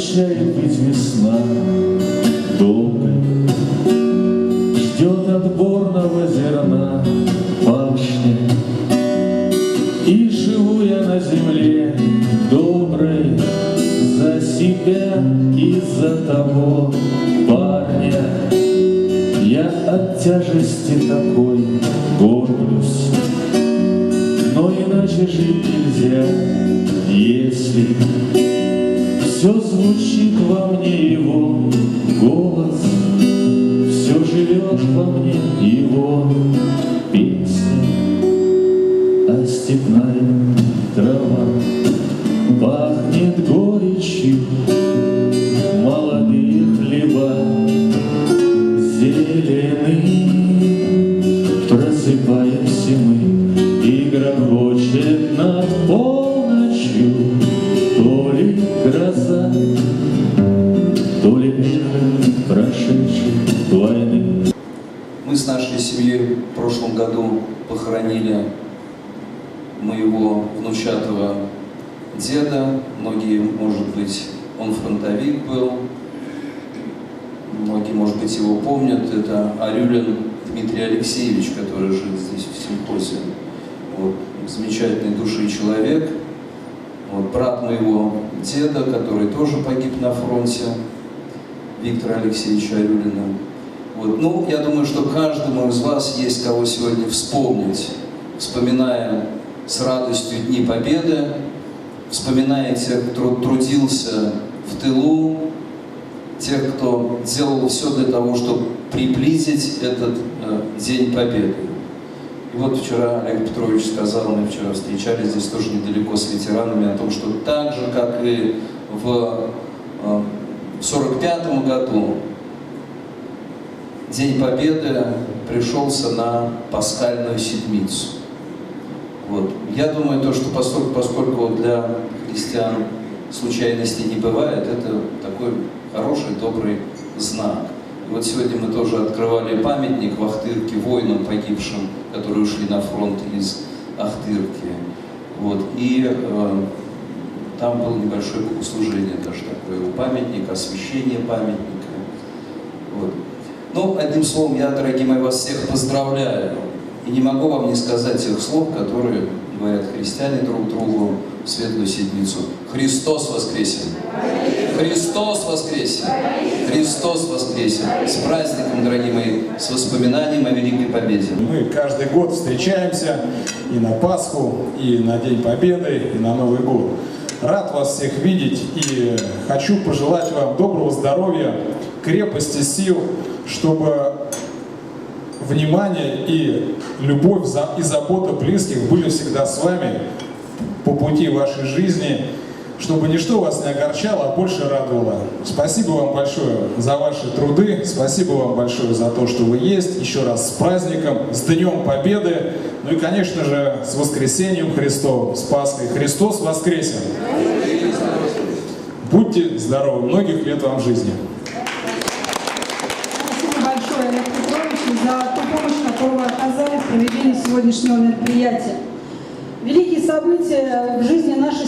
Обещает быть весна долгой, Ждет отборного зерна пашня. И живу я на земле доброй За себя и за того парня. Я от тяжести такой горблюсь, Но иначе жить нельзя, если Все звучит во мне его голос, Все живет во мне его песня, А степная трава пахнет горечью, с нашей семьей в прошлом году похоронили моего внучатого деда. Многие, может быть, он фронтовик был. Многие, может быть, его помнят. Это Арюлин Дмитрий Алексеевич, который жил здесь в симпозе. Вот. Замечательный души человек. Вот. Брат моего деда, который тоже погиб на фронте, Виктора Алексеевича Арюлина. Вот. Ну, я думаю, что каждому из вас есть кого сегодня вспомнить, вспоминая с радостью Дни Победы, вспоминая тех, кто трудился в тылу, тех, кто делал все для того, чтобы приблизить этот э, День Победы. И вот вчера Олег Петрович сказал, мы вчера встречались здесь тоже недалеко с ветеранами, о том, что так же, как и в 1945 году, День Победы пришелся на пасхальную седмицу. Вот. Я думаю, то, что поскольку, поскольку для христиан случайностей не бывает, это такой хороший, добрый знак. И вот сегодня мы тоже открывали памятник в Ахтырке воинам погибшим, которые ушли на фронт из Ахтырки. Вот. И э, там было небольшое богослужение даже такое у памятника, освящение памятника. Вот. Ну, одним словом, я, дорогие мои, вас всех поздравляю. И не могу вам не сказать тех слов, которые говорят христиане друг другу в Светлую Седмицу. Христос воскресен! Христос воскресен! Христос воскресен! С праздником, дорогие мои, с воспоминанием о Великой Победе. Мы каждый год встречаемся и на Пасху, и на День Победы, и на Новый год. Рад вас всех видеть и хочу пожелать вам доброго здоровья, крепости сил, чтобы внимание и любовь и забота близких были всегда с вами по пути вашей жизни, чтобы ничто вас не огорчало, а больше радовало. Спасибо вам большое за ваши труды, спасибо вам большое за то, что вы есть. Еще раз с праздником, с Днем Победы, ну и, конечно же, с воскресением Христовым, с Пасхой. Христос воскресен! Будьте здоровы, многих лет вам жизни! Проведении сегодняшнего мероприятия. Великие события в жизни нашей